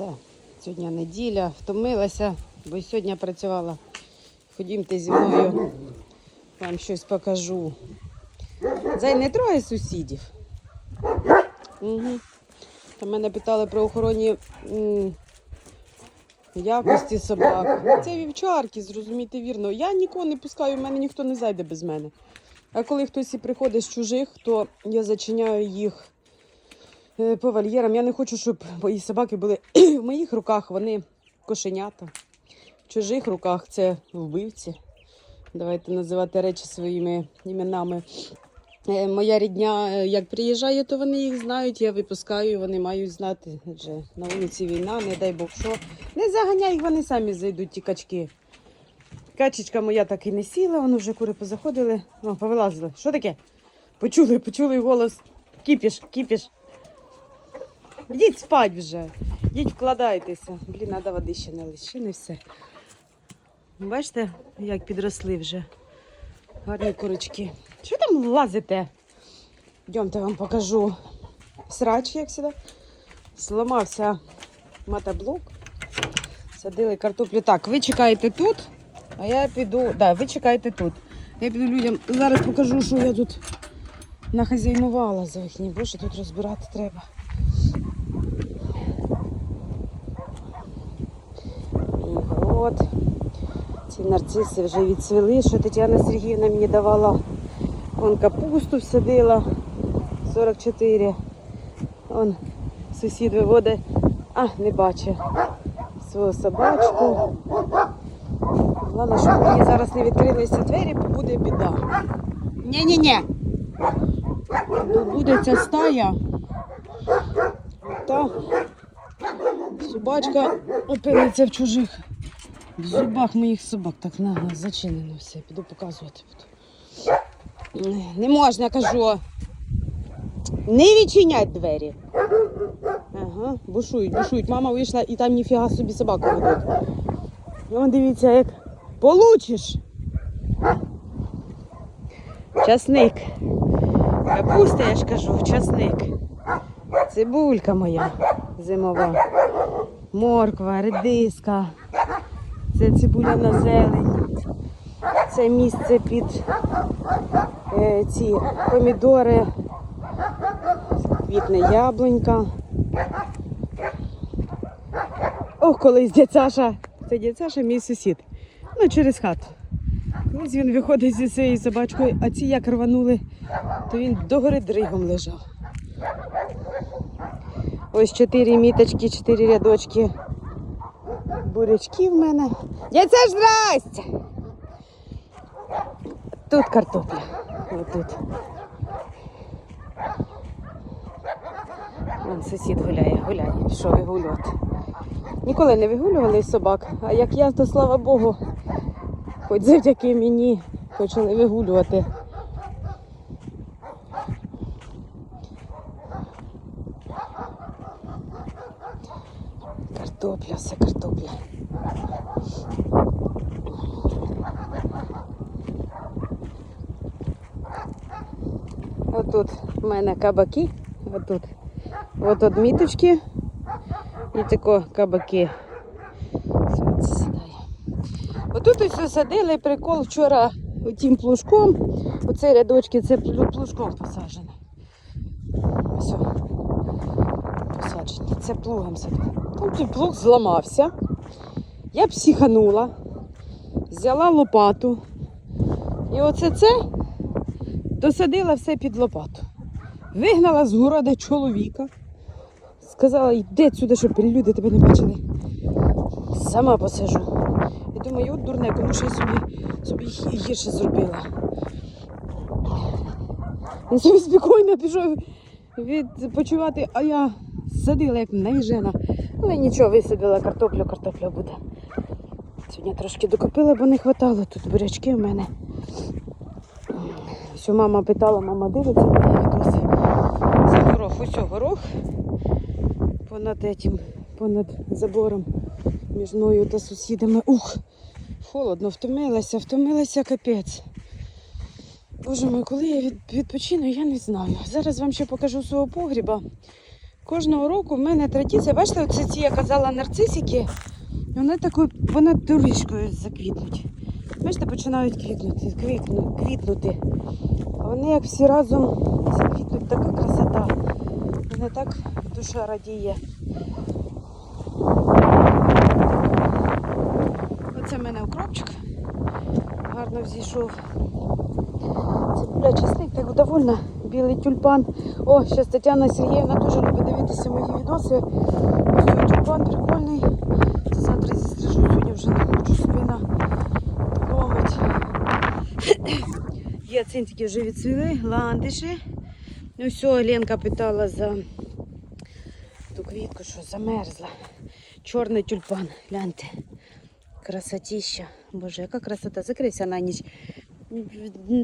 Все, сьогодні неділя, втомилася, бо й сьогодні працювала. Ходімте зі мною, вам щось покажу. Зай не троє сусідів. Угу. Там мене питали про охоронні якості собак. Це вівчарки, зрозумійте вірно. Я нікого не пускаю, в мене ніхто не зайде без мене. А коли хтось і приходить з чужих, то я зачиняю їх по вольєрам. Я не хочу, щоб мої собаки були в моїх руках, вони кошенята. В чужих руках це вбивці. Давайте називати речі своїми іменами. Е, Моя рідня, е, як приїжджає, то вони їх знають. Я випускаю, вони мають знати. Адже на вулиці війна, не дай Бог що. Не заганяй їх, вони самі зайдуть, ті качки. Качечка моя так і не сіла, вони вже кури позаходили, ну, повилазили. Що таке? Почули, почули голос. Кіпіш, кіпіш. Йдіть спать вже. Йдіть вкладайтеся. Блін, треба води ще не ще не все. Бачите, як підросли вже. Гарні курочки. Що там лазите? Йдемте вам покажу. Срач, як сюди. Зламався мотоблок. Садили картоплю. Так, ви чекаєте тут, а я піду. Да, ви чекаєте тут. Я піду людям. Зараз покажу, що я тут нахазяйнувала за їхні. Боже, тут розбирати треба. Мій город. Ці нарциси вже відцвіли, що Тетяна Сергіївна мені давала. Вон капусту всадила 44. Вон сусід виводить, а не бачить свою собачку. Головне, щоб мені зараз не відкрилися двері, бо буде біда. Ні-ні-ні. Бо Буде ця стая. Та собачка опиниться в чужих. В зубах моїх собак так нагло зачинено все. Піду показувати буду. Не можна, кажу. Не відчинять двері. Ага, бушують, бушують. Мама вийшла і там ніфіга собі собаку ведуть. Вон дивіться, як получиш. Часник. Капуста, я ж кажу, часник. Цибулька моя зимова. Морква, редиска. Це цибуляна зелень. Це місце під е, ці помідори, квітне яблунька. Ох, колись дядь Саша, це дядь Саша мій сусід. Ну, через хату. Колись він виходить зі своєю собачкою, а ці як рванули, то він догори дригом лежав. Ось чотири міточки, чотири рядочки бурячки в мене. Дядь Саш, здрасте! Тут картопля. Отут. Вон сусід гуляє, гуляє, пішов вигулювати. Ніколи не вигулювали собак, а як я, то слава Богу, хоч завдяки мені почали вигулювати. Картопля, все картопля. Отут в мене кабаки, отут. От одміточки і тако кабаки. Отут ось засадили прикол вчора тим плужком. Оце рядочки, це плужком посаджено. Все. Це плугом садили. Там той плуг зламався. Я психанула, взяла лопату. І оце це досадила все під лопату. Вигнала з города чоловіка. Сказала, йди сюди, щоб люди тебе не бачили. Сама посажу. І думаю, от дурне, кому що собі, собі гірше зробила. Він собі спокійно пішов відпочивати, а я садила як навіжена. Але нічого, висадила картоплю, картопля буде. Сьогодні трошки докупила, бо не хватало. Тут бурячки в мене. Що мама питала, мама дивиться мене відоси. Це горох, ось горох понад этим, понад забором між мною та сусідами. Ух, холодно, втомилася, втомилася капець. Боже мой, коли я відпочину, я не знаю. Зараз вам ще покажу свого погріба. Кожного року в мене традиція, бачите, оце ці я казала нарцисики, вони такою, вони доріжкою заквітнуть. Бачите, починають квітнути, квітну, квітнути. А вони як всі разом заквітнуть, така красота. Мене так душа радіє. Оце в мене укропчик. Гарно взійшов. Цибуля чесник, так довольна. Білий тюльпан. О, зараз Тетяна Сергіївна теж любить дивитися мої відоси. Ось цей тюльпан прикольний. Це завтра зістрижу, сьогодні вже не хочу, спина ломить. Гіацинтики вже відцвіли, ландиші. Ну все, Ленка питала за ту квітку, що замерзла. Чорний тюльпан, гляньте. Красотіща. Боже, яка красота. Закрився на ніч.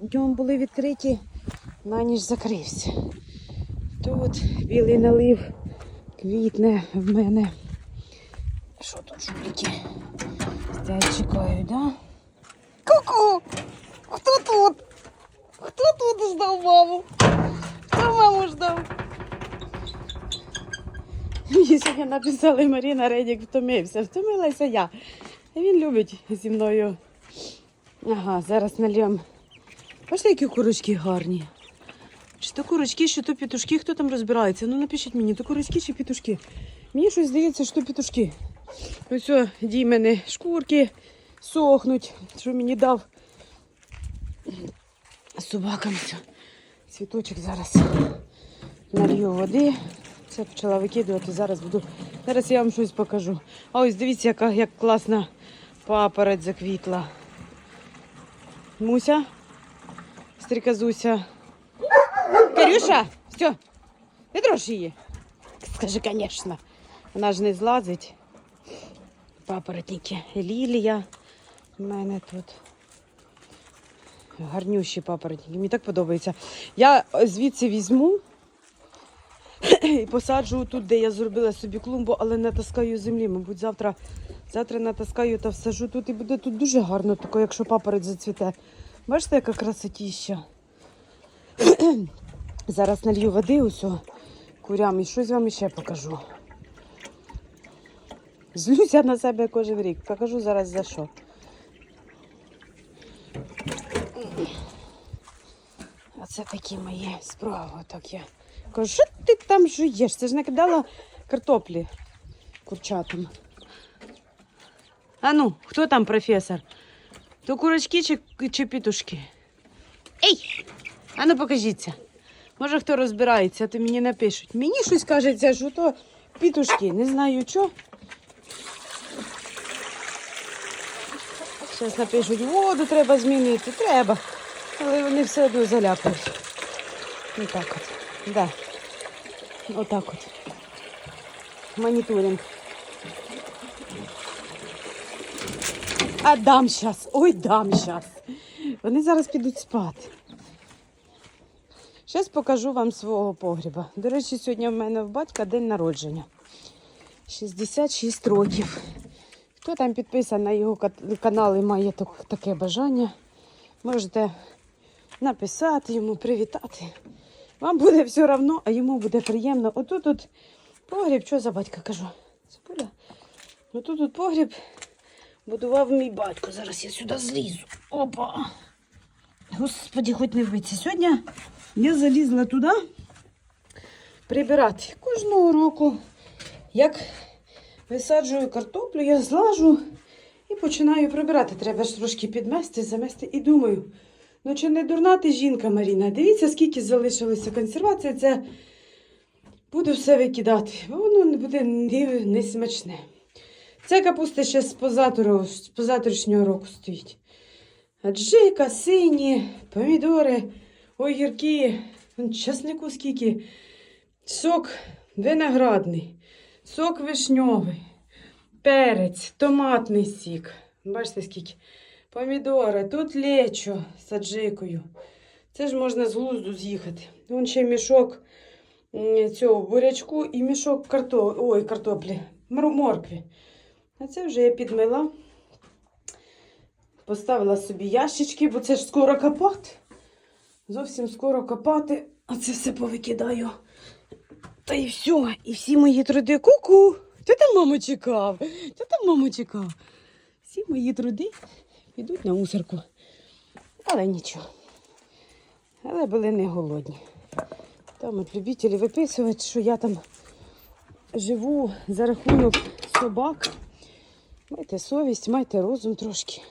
Днем були відкриті, на ніч закрився. Тут білий налив квітне в мене. Що тут жуліки? Стоять, чекають, да? Ку-ку! Хто тут? Хто тут ждав маму? Хто маму ждав? Мені сьогодні написали Маріна Редік втомився. Втомилася я. Він любить зі мною. Ага, зараз нальємо. Бачите, які курочки гарні. Чи то курочки, чи то петушки, хто там розбирається? Ну напишіть мені, то курочки чи петушки. Мені щось здається, що петушки. Ось дій мене шкурки сохнуть, що мені дав собакам. Все. Цвіточок зараз налью води. Це почала викидувати, зараз буду. Зараз я вам щось покажу. А ось дивіться, яка як класна папороть заквітла. Муся, стріказуся. Карюша, все, не дрожь її. Скажи, звісно. Вона ж не злазить. Папоротники. Лілія. У мене тут. Гарнющі папоротники. Мені так подобається. Я звідси візьму і посаджу тут, де я зробила собі клумбу, але натаскаю землі. Мабуть, завтра, завтра натаскаю та всажу тут і буде тут дуже гарно, тако, якщо папороть зацвіте. Бачите, яка красотіща. Зараз налью води усього курям і щось вам ще покажу. Злюся на себе кожен рік. Покажу зараз за що. Оце такі мої справи. Так я кажу, що ти там жуєш? Це ж накидала картоплі курчатам. А ну, хто там професор? То курочки чи, чи пітушки? Ей! А ну покажіться. Може хто розбирається, то мені напишуть. Мені щось кажеться, що то пітушки. Не знаю що. Зараз напишуть, воду треба змінити. Треба. Але вони все одно заляпають. Отак от. Да. Отак от. Моніторинг. А дам щас. Ой, дам щас. Вони зараз підуть спати. Зараз покажу вам свого погріба. До речі, сьогодні в мене в батька день народження. 66 років. Хто там підписаний на його канал і має таке бажання, можете написати йому, привітати. Вам буде все одно, а йому буде приємно. Отут от погріб, що за батька кажу? Цибуля? Отут от погріб будував мій батько. Зараз я сюди злізу. Опа. Господи, хоч не вбиться. Сьогодні я залізла туди прибирати. Кожного року, як висаджую картоплю, я злажу і починаю прибирати. Треба ж трошки підмести, замести. І думаю, ну чи не дурна ти жінка, Маріна? Дивіться, скільки залишилося консервації. Це буду все викидати, бо воно не буде не, не смачне. Це капуста ще з з позаторішнього року стоїть. Аджика, сині, помідори, огірки, вон часнику скільки, сок виноградний, сок вишньовий, перець, томатний сік. Бачите, скільки? Помідори, тут лечо з аджикою. Це ж можна з глузду з'їхати. Вон ще мішок цього бурячку і мішок карто... Ой, картоплі, моркві. А це вже я підмила. Поставила собі ящички, бо це ж скоро копати. Зовсім скоро копати, а це все повикидаю Та і все, і всі мої труди ку-ку. Ти там маму чекав? Ти там маму чекав? Всі мої труди підуть на мусорку. Але нічого. Але були не голодні. Там от любителі виписувати, що я там живу за рахунок собак. Майте совість, майте розум трошки.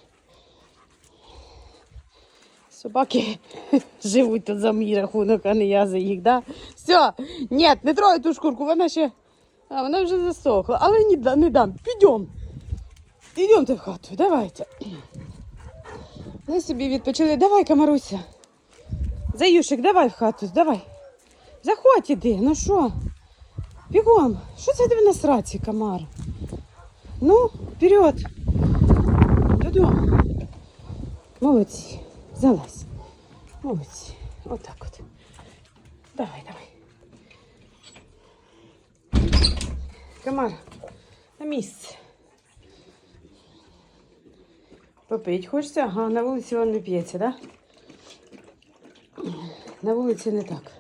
Собаки живуть тут за мій рахунок, а не я за їх, да? Все, ні, не трогай ту шкурку, вона ще. А, вона вже засохла. Але не, не дам. Підем. Ідемте в хату, давайте. Ми собі відпочили. Давай, Камаруся. Заюшик, давай в хату, давай. Заходь іди, ну що? Бігом. Що це тебе на сраці, комар? Ну, вперед. Додому. Молодці. Залазь. Молодці. Отак от. Давай, давай. Комар, на місце. Попить хочеться? Ага, на вулиці він не п'ється, да? На вулиці не так.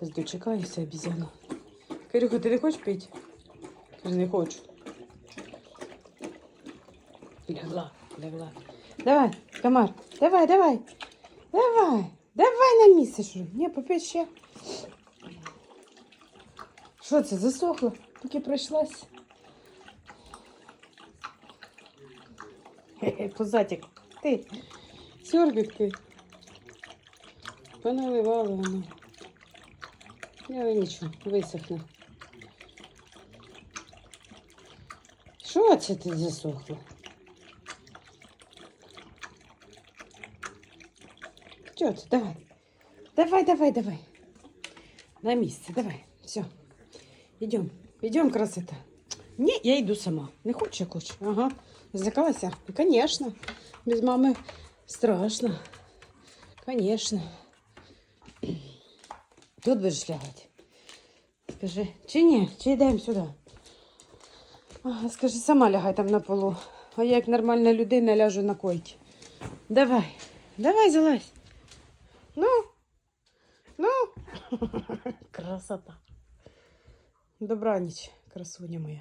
Зараз дочекаюся обізяну. Кирюха, ти не хочеш пити? Каже, не хочу. Лягла, лягла. Давай, комар, давай, давай. Давай, давай на місце. Що? Ні, попить ще. Що це, засохло? Тільки пройшлась. Пузатик, ти, сьорбик ти. Поналивала воно. Я нічого, висохне. Що це ти засохло? Чого? Давай. Давай, давай, давай. На місце, давай. Все. Идем. Идем, красота. Не, я иду сама. Не хочешь, я хочу. Ага. Злякалася? Ну, Конечно. Без мами страшно. Конечно. Тут будеш лягати. Скажи, чи ні? Чи йдемо сюди? Скажи, сама лягай там на полу. А я як нормальна людина ляжу на койці. Давай. Давай, залазь. Ну. Ну. Красота. Добраніч, красуня моя.